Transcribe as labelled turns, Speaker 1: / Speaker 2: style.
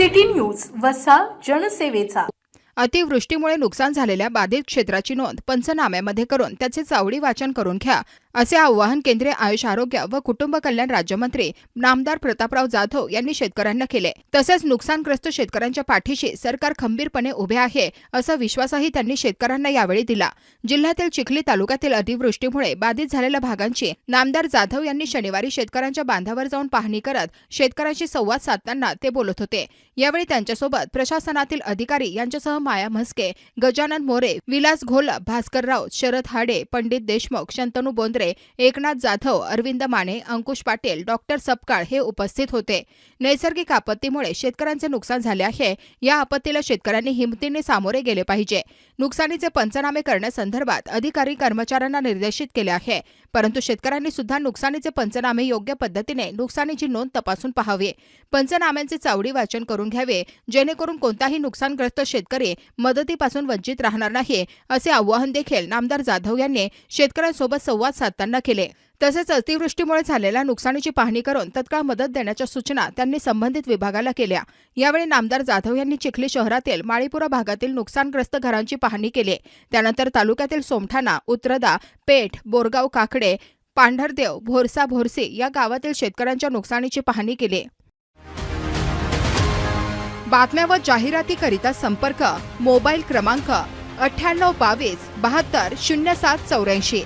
Speaker 1: City news वसा जनसेवेचा.
Speaker 2: अतिवृष्टीमुळे नुकसान झालेल्या बाधित क्षेत्राची नोंद पंचनाम्यामध्ये करून त्याचे चावडी वाचन करून घ्या. असे आवाहन केंद्रीय आयुष आरोग्य व कुटुंब कल्याण राज्यमंत्री नामदार प्रतापराव जाधव यांनी शेतकऱ्यांना केले. तसेच नुकसानग्रस्त शेतकऱ्यांच्या पाठीशी सरकार खंबीरपणे उभे आहे असा विश्वासही त्यांनी शेतकऱ्यांना यावेळी दिला. जिल्ह्यातील चिखली तालुक्यातील अतिवृष्टीमुळे बाधित झालेल्या भागांची नामदार जाधव यांनी शनिवारी शेतकऱ्यांच्या बांधावर जाऊन पाहणी करत शेतकऱ्यांशी संवाद साधताना ते बोलत होते. यावेळी त्यांच्यासोबत प्रशासनातील अधिकारी यांच्यासह माया म्हस्के गजानन मोरे विलास घोल भास्करराव शरद हाडे पंडित देशमुख शंतनू बोंद्रे एकनाथ जाधव अरविंद माने अंकुश पाटील डॉक्टर सपकाळ हे उपस्थित होते. नैसर्गिक आपत्तीमुळे शेतकऱ्यांचे नुकसान झाले आहे. या आपत्तीला शेतकऱ्यांनी हिमतीने सामोरे गेले पाहिजे. नुकसानीचे पंचनामे करण्यासंदर्भात अधिकारी कर्मचाऱ्यांना निर्देशित केले आहे. परंतु शेतकऱ्यांनी सुद्धा नुकसानीचे पंचनामे योग्य पद्धतीने नुकसानीची नोंद तपासून पाहावी. पंचनाम्यांचे चावडी वाचन करून घ्यावे. जेणेकरून कोणताही नुकसानग्रस्त शेतकरी मदतीपासून वंचित राहणार नाही असे आवाहन देखील नामदार जाधव यांनी शेतकऱ्यांसोबत संवाद त्यांना केले. तसेच अतिवृष्टीमुळे झालेल्या नुकसानीची पाहणी करून तत्काळ मदत देण्याच्या सूचना त्यांनी संबंधित विभागाला केल्या. यावेळी नामदार जाधव यांनी चिखली शहरातील माळीपुरा भागातील नुकसानग्रस्त घरांची पाहणी केली. त्यानंतर तालुक्यातील सोमठाणा उत्रदा पेठ बोरगाव काकडे पांढरदेव भोरसा भोरसे या गावातील शेतकऱ्यांच्या नुकसानीची पाहणी केली. बातम्या व जाहिरातीकरिता संपर्क मोबाईल क्रमांक अठ्ठ्याण्णव बावीस बहात्तर शून्य सात चौऱ्याऐंशी.